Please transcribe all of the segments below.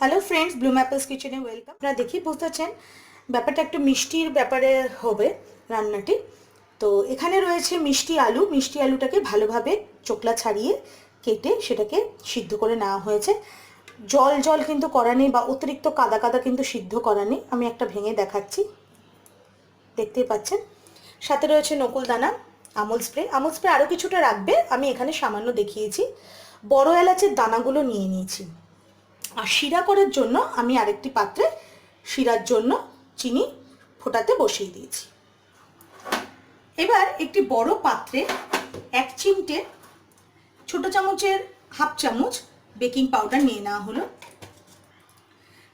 Hello friends Bloom apples কিচেনে welcome আপনারা দেখি বুঝতে পারছেন, ব্যাপারটা একটু মিষ্টির ব্যাপারে হবে রান্নাটি। তো এখানে রয়েছে মিষ্টি আলু। মিষ্টি আলুটাকে ভালোভাবে চোকলা ছাড়িয়ে কেটে সেটাকে সিদ্ধ করে নেওয়া হয়েছে। জল জল কিন্তু করা নেই বা অতিরিক্ত কাদা কাদা কিন্তু সিদ্ধ করা নেই। আমি একটা ভেঙে দেখাচ্ছি। দেখতেই পাচ্ছেন। সাথে রয়েছে নকুল দানা, আমুল স্প্রে। আমুল স্প্রে আরও কিছুটা রাখবে। আমি এখানে সামান্য দেখিয়েছি। বড় এলাচের দানাগুলো নিয়ে নিয়েছি। আর শিরা করার জন্য আমি আরেকটি পাত্রে শিরার জন্য চিনি ফোটাতে বসিয়ে দিয়েছি। এবার একটি বড় পাত্রে এক চিমটে ছোট চামচের হাফ চামচ বেকিং পাউডার নিয়ে নেওয়া হলো।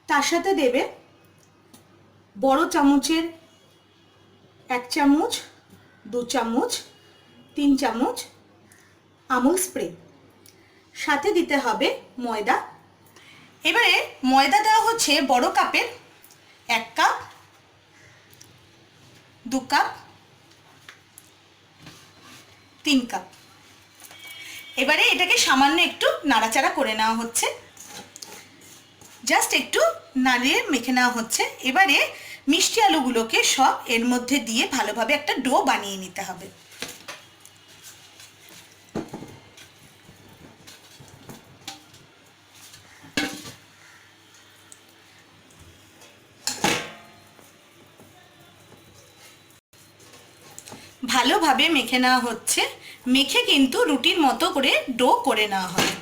তার সাথে দেবে বড় চামচের এক চামচ, দু চামচ, তিন চামচ আমুল স্প্রে। সাথে দিতে হবে ময়দা এবারে ময়দা দেওয়া হচ্ছে বড় কাপের। এক কাপ, দু কাপ, তিন কাপ। এবারে এটাকে সামান্য একটু নাড়াচাড়া করে নেওয়া হচ্ছে। জাস্ট একটু নাড়িয়ে মেখে নেওয়া হচ্ছে। এবারে মিষ্টি আলুগুলোকে সব এর মধ্যে দিয়ে ভালোভাবে একটা ডো বানিয়ে নিতে হবে। ভালোভাবে মেখে নেওয়া হচ্ছে। মেখে কিন্তু রুটির মতো করে ডো করে নেওয়া হয়।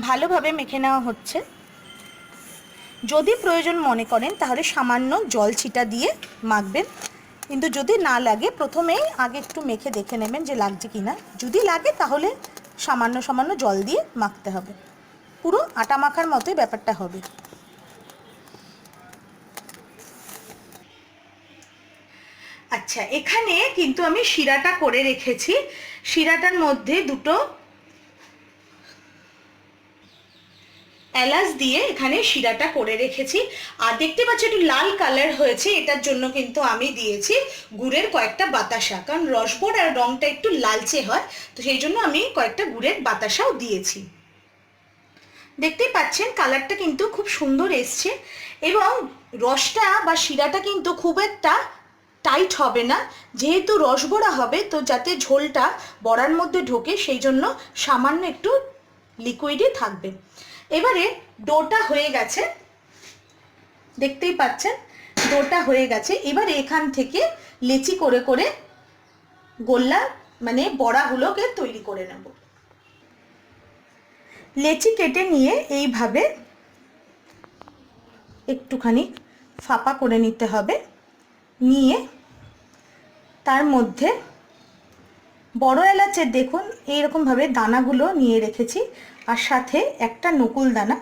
ভালোভাবে মেখে নেওয়া হচ্ছে। যদি প্রয়োজন মনে করেন, তাহলে সামান্য জল ছিটা দিয়ে মাখবেন। কিন্তু যদি না লাগে, প্রথমেই আগে একটু মেখে দেখে নেবেন যে লাগছে কি না যদি লাগে, তাহলে সামান্য সামান্য জল দিয়ে মাখতে হবে। পুরো আটা মাখার মতোই ব্যাপারটা হবে। আচ্ছা এখানে কিন্তু আমি শিরাটা করে রেখেছি। শিরাটার মধ্যে দুটো এলাচ দিয়ে এখানে শিরাটা করে রেখেছি। আর দেখতে পাচ্ছি, একটু লাল কালার হয়েছে, এটার জন্য কিন্তু আমি দিয়েছি গুড়ের কয়েকটা বাতাসা। কারণ রসবোর আর রংটা একটু লালচে হয়, তো সেই জন্য আমি কয়েকটা গুড়ের বাতাসাও দিয়েছি। দেখতেই পাচ্ছেন কালারটা কিন্তু খুব সুন্দর এসছে। এবং রসটা বা শিরাটা কিন্তু খুব একটা টাইট হবে না। যেহেতু রস বড়া হবে, তো যাতে ঝোলটা বড়ার মধ্যে ঢোকে, সেই জন্য সামান্য একটু লিকুইডই থাকবে। এবারে ডোটা হয়ে গেছে। দেখতেই পাচ্ছেন, ডোটা হয়ে গেছে। এবারে এখান থেকে লেচি করে করে গোল্লা মানে বড়াগুলোকে তৈরি করে নেব। লেচি কেটে নিয়ে এইভাবে একটুখানি ফাঁপা করে নিতে হবে। নিয়ে তার মধ্যে বড় এলাচের দেখুন এইরকমভাবে দানাগুলো নিয়ে রেখেছি। আর সাথে একটা নকুল দানা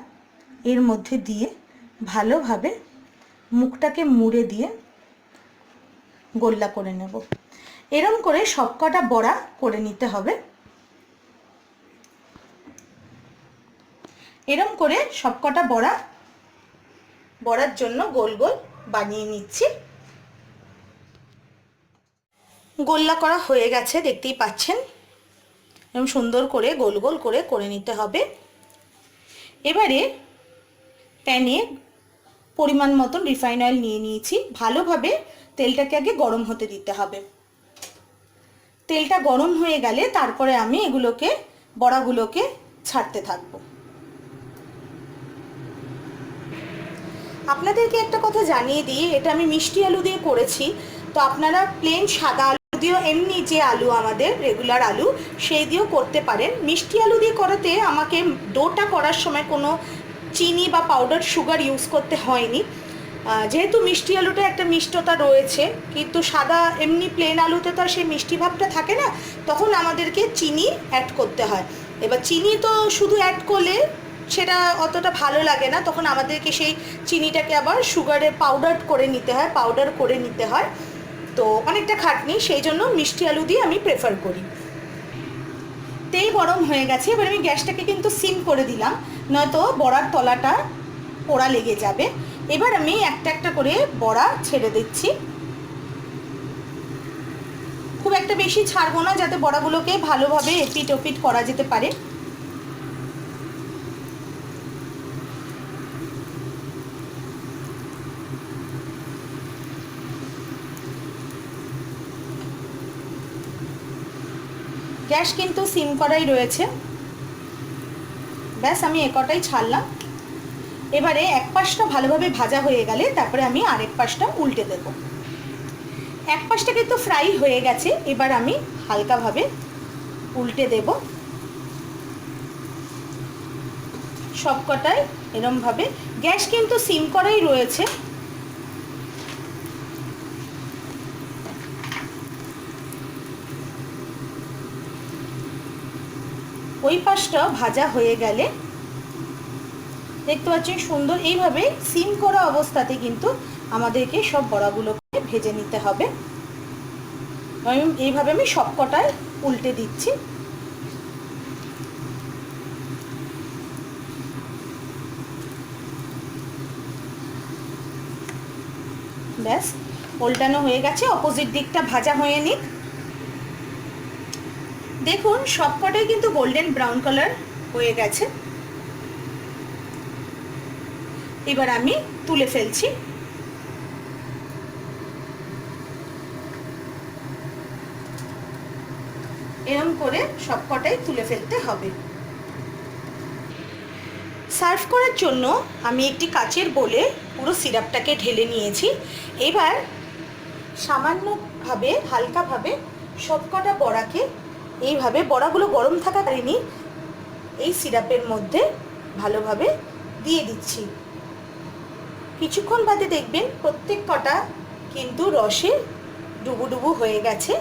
এর মধ্যে দিয়ে ভালোভাবে মুখটাকে মুড়ে দিয়ে গোল্লা করে নেব। এরম করে সবকটা বড়া করে নিতে হবে। এরম করে সবকটা বড়া, বড়ার জন্য গোল গোল বানিয়ে নিচ্ছি। গোল্লা করা হয়ে গেছে, দেখতেই পাচ্ছেন? এরকম সুন্দর করে গোল গোল করে করে নিতে হবে। এবারে প্যানে পরিমাণ মতন রিফাইন অয়েল নিয়ে নিয়েছি। ভালোভাবে তেলটাকে আগে গরম হতে দিতে হবে। তেলটা গরম হয়ে গেলে তারপরে আমি এগুলোকে, বড়াগুলোকে ছাড়তে থাকব। আপনাদেরকে একটা কথা জানিয়ে দিই, এটা আমি মিষ্টি আলু দিয়ে করেছি। তো আপনারা প্লেন সাদা দিয়েও এমনি যে আলু আমাদের রেগুলার আলু, সেই দিয়েও করতে পারেন। মিষ্টি আলু দিয়ে করাতে আমাকে ডোটা করার সময় কোনো চিনি বা পাউডার সুগার ইউজ করতে হয়নি। যেহেতু মিষ্টি আলুটা একটা মিষ্টতা রয়েছে, কিন্তু সাদা এমনি প্লেন আলুতে তো আর সেই মিষ্টি ভাবটা থাকে না, তখন আমাদেরকে চিনি অ্যাড করতে হয়। এবার চিনি তো শুধু অ্যাড করলে সেটা অতটা ভালো লাগে না, তখন আমাদেরকে সেই চিনিটাকে আবার সুগারে পাউডার করে নিতে হয় পাউডার করে নিতে হয়। তো অনেকটা খাটনি, সেই জন্য মিষ্টি আলু দিয়ে আমি প্রেফার করি। তেল গরম হয়ে গেছে, এবার আমি গ্যাসটাকে কিন্তু সিম করে দিলাম, নয়তো বড়ার তলাটা পোড়া লেগে যাবে। এবার আমি একটা একটা করে বড়া ছেড়ে দিচ্ছি। খুব একটা বেশি ছাড়বো না, যাতে বড়াগুলোকে ভালোভাবে এপিট ওপিট করা যেতে পারে। গ্যাস কিন্তু সিম করাই রয়েছে। ব্যাস, আমি এ কটাই ছাড়লাম। এবারে এক পাশটা ভালোভাবে ভাজা হয়ে গেলে তারপরে আমি আরেক পাশটা উল্টে দেব। এক পাশটা কিন্তু ফ্রাই হয়ে গেছে, এবার আমি হালকাভাবে উল্টে দেব। সবকটাই এরমভাবে। গ্যাস কিন্তু সিম করাই রয়েছে। ওই পাশটা ভাজা হয়ে গেলে দেখতে পাচ্ছেন সুন্দর, এইভাবে সিম করা অবস্থাতে কিন্তু আমাদেরকে সব বড়াগুলোকে ভেজে নিতে হবে। আমি এইভাবে আমি সব কটায় উল্টে দিচ্ছি। ব্যাস উল্টানো হয়ে গেছে, অপোজিট দিকটা ভাজা হয়ে নিক। দেখুন, সবকটাই কিন্তু গোল্ডেন ব্রাউন কালার হয়ে গেছে। এবার আমি তুলে ফেলছি। এরম করে সবকটাই তুলে ফেলতে হবে। সার্ভ করার জন্য আমি একটি কাচের বলে পুরো সিরাপটাকে ঢেলে নিয়েছি। এবার সামান্যভাবে, হালকাভাবে সবকটা বড়াকে এইভাবে বড়াগুলো গরম থাকা থাকাকালীনই এই সিরাপের মধ্যে ভালোভাবে দিয়ে দিচ্ছি। কিছুক্ষণ বাদে দেখবেন প্রত্যেক কটা কিন্তু রসে ডুবু ডুবু হয়ে গেছে।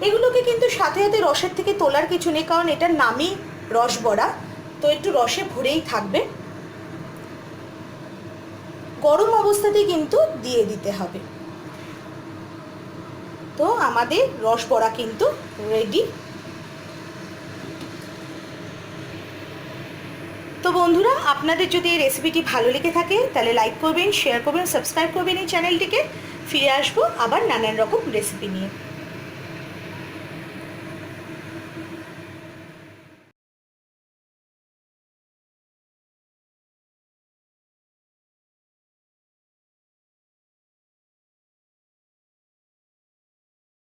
এগুলোকে কিন্তু সাথে সাথে রসের থেকে তোলার কিছু নেই, কারণ এটার নামই রস বড়া। তো একটু রসে ভরেই থাকবে। গরম অবস্থাতেই কিন্তু দিয়ে দিতে হবে। তো আমাদের রস বড়া কিন্তু রেডি তো বন্ধুরা, আপনাদের যদি এই রেসিপিটি ভালো লেগে থাকে, তাহলে লাইক করবেন শেয়ার করবেন সাবস্ক্রাইব করবেন এই চ্যানেলটিকে ফিরে আসব আবার নানান রকম রেসিপি নিয়ে।